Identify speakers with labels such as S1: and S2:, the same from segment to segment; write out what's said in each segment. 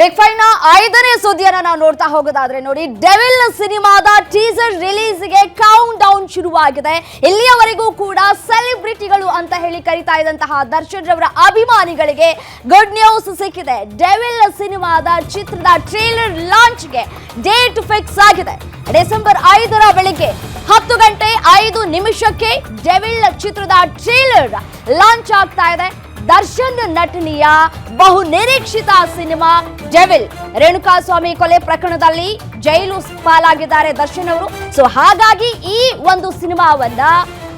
S1: Big ಫೈವ್ನ ಐದನೇ ಸುದ್ದಿಯನ್ನ ನಾವು ನೋಡ್ತಾ ಹೋಗೋದಾದ್ರೆ ನೋಡಿ ಡೆವಿಲ್ ಸಿನಿಮಾದ ಟೀಸರ್ ರಿಲೀಸ್ಗೆ ಕೌಂಟ್ ಡೌನ್ ಶುರುವಾಗಿದೆ. ಇಲ್ಲಿಯವರೆಗೂ ಕೂಡ ಸೆಲೆಬ್ರಿಟಿಗಳು ಅಂತ ಹೇಳಿ ಕರಿತಾ ಇದ್ದಂತಹ ದರ್ಶನ್ ರವರ ಅಭಿಮಾನಿಗಳಿಗೆ ಗುಡ್ ನ್ಯೂಸ್ ಸಿಕ್ಕಿದೆ. ಡೆವಿಲ್ ಸಿನಿಮಾದ ಚಿತ್ರದ ಟ್ರೇಲರ್ ಲಾಂಚ್ಗೆ ಡೇಟ್ ಫಿಕ್ಸ್ ಆಗಿದೆ. ಡಿಸೆಂಬರ್ ಐದರ ಬೆಳಿಗ್ಗೆ ಹತ್ತು ಗಂಟೆ ಐದು ನಿಮಿಷಕ್ಕೆ ಡೆವಿಲ್ ಚಿತ್ರದ ಟ್ರೇಲರ್ ಲಾಂಚ್ ಆಗ್ತಾ ಇದೆ. ದರ್ಶನ್ ನಟನೆಯ ಬಹು ನಿರೀಕ್ಷಿತ ಸಿನಿಮಾ ಡೆವಿಲ್ ರೇಣುಕಾಸ್ವಾಮಿ ಕೊಲೆ ಪ್ರಕರಣದಲ್ಲಿ ಜೈಲು ಪಾಲಾಗಿದ್ದಾರೆ ದರ್ಶನ್ ಅವರು. ಸೊ ಹಾಗಾಗಿ ಈ ಒಂದು ಸಿನಿಮಾವನ್ನ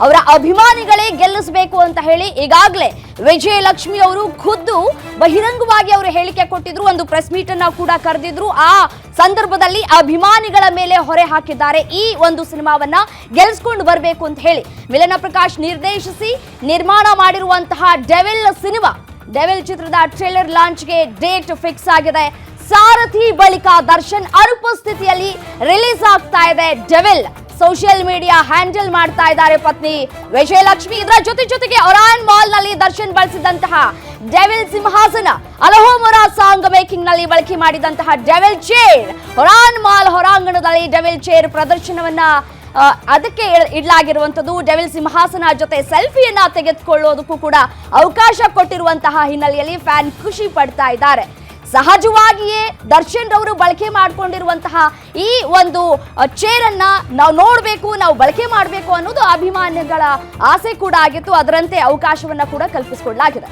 S1: ಅವರ ಅಭಿಮಾನಿಗಳೇ ಗೆಲ್ಲಿಸಬೇಕು ಅಂತ ಹೇಳಿ ಈಗಾಗಲೇ ವಿಜಯಲಕ್ಷ್ಮಿ ಅವರು ಖುದ್ದು ಬಹಿರಂಗವಾಗಿ ಅವರು ಹೇಳಿಕೆ ಕೊಟ್ಟಿದ್ರು. ಒಂದು ಪ್ರೆಸ್ ಮೀಟ್ ಅನ್ನ ಕೂಡ ಕರೆದಿದ್ರು. ಆ ಸಂದರ್ಭದಲ್ಲಿ ಅಭಿಮಾನಿಗಳ ಮೇಲೆ ಹೊರೆ ಹಾಕಿದ್ದಾರೆ ಈ ಒಂದು ಸಿನಿಮಾವನ್ನ ಗೆಲ್ಸ್ಕೊಂಡು ಬರಬೇಕು ಅಂತ ಹೇಳಿ ಮಿಲನ ಪ್ರಕಾಶ್ ನಿರ್ದೇಶಿಸಿ ನಿರ್ಮಾಣ ಮಾಡಿರುವಂತಹ ಡೆವಿಲ್ ಸಿನಿಮಾ. ಡೆವಿಲ್ ಚಿತ್ರದ ಟ್ರೇಲರ್ ಲಾಂಚ್ಗೆ ಡೇಟ್ ಫಿಕ್ಸ್ ಆಗಿದೆ. ಸಾರಥಿ ಬಳಿಕ ದರ್ಶನ್ ಅನುಪಸ್ಥಿತಿಯಲ್ಲಿ ರಿಲೀಸ್ ಆಗ್ತಾ ಇದೆ ಡೆವಿಲ್. ಸೋಷಿಯಲ್ ಮೀಡಿಯಾ ಹ್ಯಾಂಡಲ್ ಮಾಡ್ತಾ ಇದ್ದಾರೆ ಪತ್ನಿ. ವಿಜಯಲಕ್ಷ್ಮಿ ಇದರ ಜೊತೆ ಜೊತೆಗೆ ಒರಾನ್ ಮಾಲ್ನಲ್ಲಿ ದರ್ಶನ್ ಬಳಸಿದಂತಹ ಡೆವಿಲ್ ಸಿಂಹಾಸನ ಅಲಹೋಮೊರಾ ಸಾಂಗ್ ಮೇಕಿಂಗ್ನಲ್ಲಿ ಬಳಕೆ ಮಾಡಿದಂತಹ ಡೆವಿಲ್ ಚೇರ್ ಹೊರಾನ್ ಮಾಲ್ ಹೊರಾಂಗಣದಲ್ಲಿ ಡೆವಿಲ್ ಚೇರ್ ಪ್ರದರ್ಶನವನ್ನ ಅದಕ್ಕೆ ಇಡಲಾಗಿರುವಂಥದ್ದು ಡೆವಿಲ್ ಸಿಂಹಾಸನ ಜೊತೆ ಸೆಲ್ಫಿಯನ್ನ ತೆಗೆದುಕೊಳ್ಳೋದಕ್ಕೂ ಕೂಡ ಅವಕಾಶ ಕೊಟ್ಟಿರುವಂತಹ ಹಿನ್ನೆಲೆಯಲ್ಲಿ ಫ್ಯಾನ್ ಖುಷಿ ಪಡ್ತಾ ಇದ್ದಾರೆ. ಸಹಜವಾಗಿಯೇ ದರ್ಶನ್ ರವರು ಬಳಕೆ ಮಾಡ್ಕೊಂಡಿರುವಂತಹ ಈ ಒಂದು ಚೇರ್ ಅನ್ನ ನಾವು ನೋಡಬೇಕು, ನಾವು ಬಳಕೆ ಮಾಡಬೇಕು ಅನ್ನೋದು ಅಭಿಮಾನಿಗಳ ಆಸೆ ಕೂಡ ಆಗಿತ್ತು. ಅದರಂತೆ ಅವಕಾಶವನ್ನ ಕೂಡ ಕಲ್ಪಿಸಿಕೊಳ್ಳಲಾಗಿದೆ.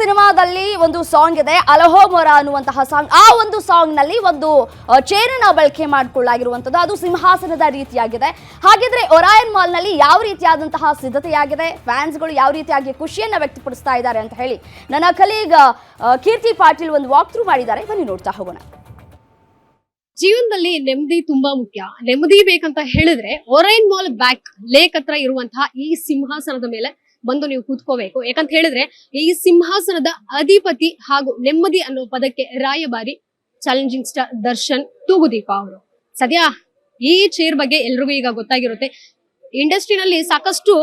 S1: ಸಿನಿಮಾದಲ್ಲಿ ಒಂದು ಸಾಂಗ್ ಇದೆ ಅಲಹೋ ಮೊರ ಅನ್ನುವಂತಹ ಸಾಂಗ್ ಆ ಒಂದು ಸಾಂಗ್ನಲ್ಲಿ ಒಂದು ಚೇರನ್ನ ಬಳಕೆ ಮಾಡಿಕೊಳ್ಳಾಗಿರುವಂತದ್ದು ಅದು ಸಿಂಹಾಸನದ ರೀತಿಯಾಗಿದೆ. ಹಾಗಿದ್ರೆ ಒರಾಯನ್ ಮಾಲ್ನಲ್ಲಿ ಯಾವ ರೀತಿಯಾದಂತಹ ಸಿದ್ಧತೆಯಾಗಿದೆ? ಫ್ಯಾನ್ಸ್ಗಳು ಯಾವ ರೀತಿಯಾಗಿ ಖುಷಿಯನ್ನ ವ್ಯಕ್ತಪಡಿಸ್ತಾ ಇದ್ದಾರೆ ಅಂತ ಹೇಳಿ ನನ್ನ ಕಲೀಗ್ ಕೀರ್ತಿ ಪಾಟೀಲ್ ಒಂದು ವಾಕ್ ಥ್ರೂ ಮಾಡಿದ್ದಾರೆ. ಬನ್ನಿ ನೋಡ್ತಾ ಹೋಗೋಣ.
S2: ಜೀವನದಲ್ಲಿ ನೆಮ್ಮದಿ ತುಂಬಾ ಮುಖ್ಯ. ನೆಮ್ಮದಿ ಬೇಕಂತ ಹೇಳಿದ್ರೆ ಒರೈನ್ ಮಾಲ್ ಬ್ಯಾಕ್ ಲೇಕ್ ಹತ್ರ ಇರುವಂತಹ ಈ ಸಿಂಹಾಸನದ ಮೇಲೆ ಬಂದು ನೀವು ಕೂತ್ಕೋಬೇಕು. ಯಾಕಂತ ಹೇಳಿದ್ರೆ, ಈ ಸಿಂಹಾಸನದ ಅಧಿಪತಿ ಹಾಗೂ ನೆಮ್ಮದಿ ಅನ್ನೋ ಪದಕ್ಕೆ ರಾಯಭಾರಿ ಚಾಲೆಂಜಿಂಗ್ ಸ್ಟಾರ್ ದರ್ಶನ್ ತೂಗುದೀಪ ಅವರು. ಸದ್ಯ ಈ ಚೇರ್ ಬಗ್ಗೆ ಎಲ್ರಿಗೂ ಈಗ ಗೊತ್ತಾಗಿರುತ್ತೆ. ಇಂಡಸ್ಟ್ರಿನಲ್ಲಿ ಸಾಕಷ್ಟು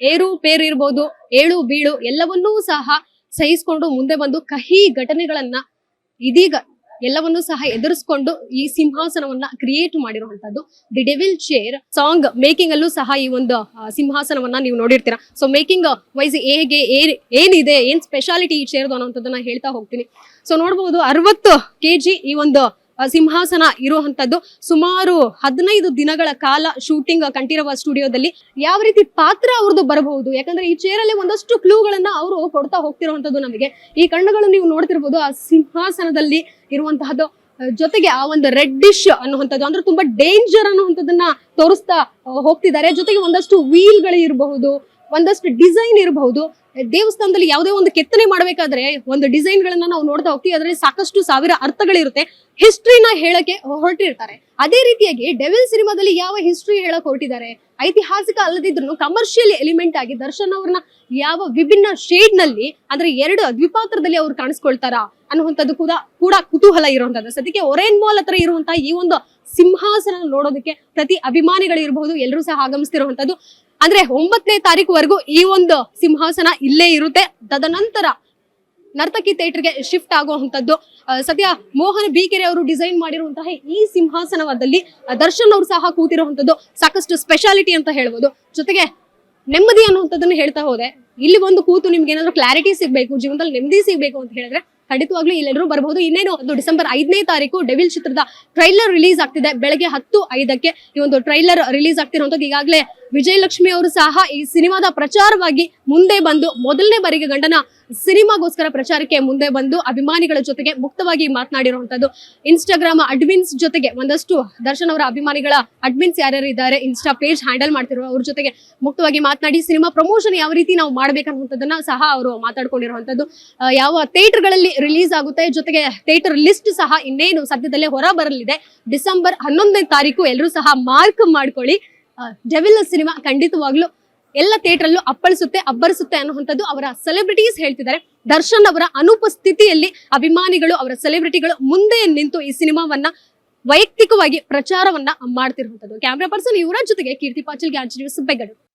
S2: ಏರು, ಪೇರು ಇರ್ಬೋದು, ಏಳು, ಬೀಳು ಎಲ್ಲವನ್ನೂ ಸಹ ಸಹಿಸಿಕೊಂಡು ಮುಂದೆ ಬಂದು ಕಹಿ ಘಟನೆಗಳನ್ನ ಇದೀಗ ಎಲ್ಲವನ್ನೂ ಸಹ ಎದುರಿಸ್ಕೊಂಡು ಈ ಸಿಂಹಾಸನವನ್ನ ಕ್ರಿಯೇಟ್ ಮಾಡಿರುವಂತದ್ದು the devil chair song making ಅಲ್ಲೂ ಸಹ ಈ ಒಂದು ಸಿಂಹಾಸನವನ್ನ ನೀವು ನೋಡಿರ್ತೀರಾ. ಸೊ ಮೇಕಿಂಗ್ ವೈಸ್ ಹೇಗೆ ಏನ್ ಏನಿದೆ, ಏನ್ ಸ್ಪೆಷಾಲಿಟಿ ಈ ಚೇರ್ದು ಅನ್ನೋಂಥದ್ದನ್ನ ಹೇಳ್ತಾ ಹೋಗ್ತೀನಿ. ಸೊ ನೋಡಬಹುದು ಅರವತ್ತು ಕೆಜಿ ಈ ಒಂದು ಸಿಂಹಾಸನ ಇರುವಂತದ್ದು ಸುಮಾರು ಹದಿನೈದು ದಿನಗಳ ಕಾಲ ಶೂಟಿಂಗ್ ಕಂಠೀರವ ಸ್ಟುಡಿಯೋದಲ್ಲಿ ಯಾವ ರೀತಿ ಪಾತ್ರ ಅವ್ರದ್ದು ಬರಬಹುದು? ಯಾಕಂದ್ರೆ ಈ ಚೇರಲ್ಲಿ ಒಂದಷ್ಟು ಕ್ಲೂಗಳನ್ನ ಅವರು ಕೊಡ್ತಾ ಹೋಗ್ತಿರುವಂತದ್ದು ನಮಗೆ. ಈ ಕಣ್ಣುಗಳು ನೀವು ನೋಡ್ತಿರ್ಬೋದು, ಆ ಸಿಂಹಾಸನದಲ್ಲಿ ಇರುವಂತಹದ್ದು ಜೊತೆಗೆ ಆ ಒಂದು ರೆಡ್ ಡಿಶ್ ಅನ್ನುವಂಥದ್ದು, ಅಂದ್ರೆ ತುಂಬಾ ಡೇಂಜರ್ ಅನ್ನುವಂಥದ್ದನ್ನ ತೋರಿಸ್ತಾ ಹೋಗ್ತಿದ್ದಾರೆ. ಜೊತೆಗೆ ಒಂದಷ್ಟು ವೀಲ್ಗಳು ಇರಬಹುದು, ಒಂದಷ್ಟು ಡಿಸೈನ್ ಇರಬಹುದು. ದೇವಸ್ಥಾನದಲ್ಲಿ ಯಾವುದೇ ಒಂದು ಕೆತ್ತನೆ ಮಾಡಬೇಕಾದ್ರೆ ಒಂದು ಡಿಸೈನ್ ಗಳನ್ನ ನಾವು ನೋಡ್ತಾ ಹೋಗ್ತೀವಿ. ಅದರಲ್ಲಿ ಸಾಕಷ್ಟು ಸಾವಿರ ಅರ್ಥಗಳಿರುತ್ತೆ. ಹಿಸ್ಟ್ರಿನ ಹೇಳಕ್ಕೆ ಹೊರಟಿರ್ತಾರೆ. ಅದೇ ರೀತಿಯಾಗಿ ಡೆವಿಲ್ ಸಿನಿಮಾದಲ್ಲಿ ಯಾವ ಹಿಸ್ಟ್ರಿ ಹೇಳಕ್ ಹೊರಟಿದ್ದಾರೆ? ಐತಿಹಾಸಿಕ ಅಲ್ಲದಿದ್ರು ಕಮರ್ಷಿಯಲ್ ಎಲಿಮೆಂಟ್ ಆಗಿ ದರ್ಶನ್ ಅವ್ರನ್ನ ಯಾವ ವಿಭಿನ್ನ ಶೇಡ್ನಲ್ಲಿ ಅಂದ್ರೆ ಎರಡು ದ್ವಿಪಾತ್ರದಲ್ಲಿ ಅವ್ರು ಕಾಣಿಸ್ಕೊಳ್ತಾರ ಅನ್ನುವಂಥದ್ದು ಕೂಡ ಕೂಡ ಕುತೂಹಲ ಇರುವಂತದ್ದು ಸದ್ಯಕ್ಕೆ ಒರೇನ್ ಮಾಲ್ ಹತ್ರ ಇರುವಂತಹ ಈ ಒಂದು ಸಿಂಹಾಸನ ನೋಡೋದಕ್ಕೆ ಪ್ರತಿ ಅಭಿಮಾನಿಗಳಿರಬಹುದು ಎಲ್ಲರೂ ಸಹ ಆಗಮಿಸ್ತಿರುವಂತದ್ದು ಅಂದ್ರೆ ಒಂಬತ್ತನೇ ತಾರೀಕುವರೆಗೂ ಈ ಒಂದು ಸಿಂಹಾಸನ ಇಲ್ಲೇ ಇರುತ್ತೆ. ತದನಂತರ ನರ್ತಕಿ ಥಿಯೇಟರ್ಗೆ ಶಿಫ್ಟ್ ಆಗುವಂತದ್ದು ಆ, ಸದ್ಯ ಮೋಹನ್ ಬಿಕೆರೆ ಅವರು ಡಿಸೈನ್ ಮಾಡಿರುವಂತಹ ಈ ಸಿಂಹಾಸನದಲ್ಲಿ ದರ್ಶನ್ ಅವರು ಸಹ ಕೂತಿರುವಂತದ್ದು ಸಾಕಷ್ಟು ಸ್ಪೆಷಾಲಿಟಿ ಅಂತ ಹೇಳ್ಬೋದು. ಜೊತೆಗೆ ನೆಮ್ಮದಿ ಅನ್ನುವಂಥದ್ದನ್ನು ಹೇಳ್ತಾ ಹೋದೆ. ಇಲ್ಲಿ ಒಂದು ಕೂತು ನಿಮ್ಗೆ ಏನಾದ್ರು ಕ್ಲಾರಿಟಿ ಸಿಗ್ಬೇಕು ಜೀವನದಲ್ಲಿ ನೆಮ್ಮದಿ ಸಿಗ್ಬೇಕು ಅಂತ ಹೇಳಿದ್ರೆ ಖಂಡಿತವಾಗ್ಲೂ ಇಲ್ಲೆಲ್ಲರೂ ಬರಬಹುದು ಇನ್ನೇನು ಒಂದು ಡಿಸೆಂಬರ್ ಐದನೇ ತಾರೀಕು ಡೆವಿಲ್ ಚಿತ್ರದ ಟ್ರೈಲರ್ ರಿಲೀಸ್ ಆಗ್ತಿದೆ. ಬೆಳಗ್ಗೆ ಹತ್ತು ಐದಕ್ಕೆ ಈ ಒಂದು ಟ್ರೈಲರ್ ರಿಲೀಸ್ ಆಗ್ತಿರುವಂತದ್ದು ಈಗಾಗಲೇ ವಿಜಯಲಕ್ಷ್ಮಿ ಅವರು ಸಹ ಈ ಸಿನಿಮಾದ ಪ್ರಚಾರವಾಗಿ ಮುಂದೆ ಬಂದು ಮೊದಲನೇ ಬಾರಿಗೆ ಗಂಡನ ಸಿನಿಮಾಗೋಸ್ಕರ ಪ್ರಚಾರಕ್ಕೆ ಮುಂದೆ ಬಂದು ಅಭಿಮಾನಿಗಳ ಜೊತೆಗೆ ಮುಕ್ತವಾಗಿ ಮಾತನಾಡಿರುವಂತದ್ದು ಇನ್ಸ್ಟಾಗ್ರಾಮ್ ಅಡ್ಮಿನ್ಸ್ ಜೊತೆಗೆ ಒಂದಷ್ಟು ದರ್ಶನ್ ಅವರ ಅಭಿಮಾನಿಗಳ ಅಡ್ಮಿನ್ಸ್ ಯಾರ್ಯಾರು ಇದ್ದಾರೆ ಇನ್ಸ್ಟಾ ಪೇಜ್ ಹ್ಯಾಂಡಲ್ ಮಾಡ್ತಿರೋ ಅವ್ರ ಜೊತೆಗೆ ಮುಕ್ತವಾಗಿ ಮಾತನಾಡಿ, ಸಿನಿಮಾ ಪ್ರಮೋಷನ್ ಯಾವ ರೀತಿ ನಾವು ಮಾಡ್ಬೇಕನ್ನುವಂಥದ್ದನ್ನ ಸಹ ಅವರು ಮಾತಾಡ್ಕೊಂಡಿರುವಂಥದ್ದು. ಯಾವ ಯಾವ ಥಿಯೇಟರ್ಗಳಲ್ಲಿ ರಿಲೀಸ್ ಆಗುತ್ತೆ, ಜೊತೆಗೆ ಥಿಯೇಟರ್ ಲಿಸ್ಟ್ ಸಹ ಇನ್ನೇನು ಸದ್ಯದಲ್ಲೇ ಹೊರ ಬರಲಿದೆ ಡಿಸೆಂಬರ್ ಹನ್ನೊಂದನೇ ತಾರೀಕು ಎಲ್ಲರೂ ಸಹ ಮಾರ್ಕ್ ಮಾಡ್ಕೊಳ್ಳಿ. ಡೆವಿಲ್ ಸಿನಿಮಾ ಖಂಡಿತವಾಗ್ಲೂ ಎಲ್ಲ ಥಿಯೇಟರ್ಲ್ಲೂ ಅಪ್ಪಳಿಸುತ್ತೆ, ಅಬ್ಬರಿಸುತ್ತೆ ಅನ್ನುವಂಥದ್ದು ಅವರ ಸೆಲೆಬ್ರಿಟೀಸ್ ಹೇಳ್ತಿದ್ದಾರೆ. ದರ್ಶನ್ ಅವರ ಅನುಪಸ್ಥಿತಿಯಲ್ಲಿ ಅಭಿಮಾನಿಗಳು, ಅವರ ಸೆಲೆಬ್ರಿಟಿಗಳು ಮುಂದೆ ನಿಂತು ಈ ಸಿನಿಮಾವನ್ನ ವೈಯಕ್ತಿಕವಾಗಿ ಪ್ರಚಾರವನ್ನ ಮಾಡ್ತಿರುವಂಥದ್ದು. ಕ್ಯಾಮ್ರಾ ಪರ್ಸನ್ ಇವರ ಜೊತೆಗೆ ಕೀರ್ತಿ ಪಾಟೀಲ್ ಗ್ಯಾಂಜ್ ನ್ಯೂಸ್, ಬೆಂಗಳೂರು.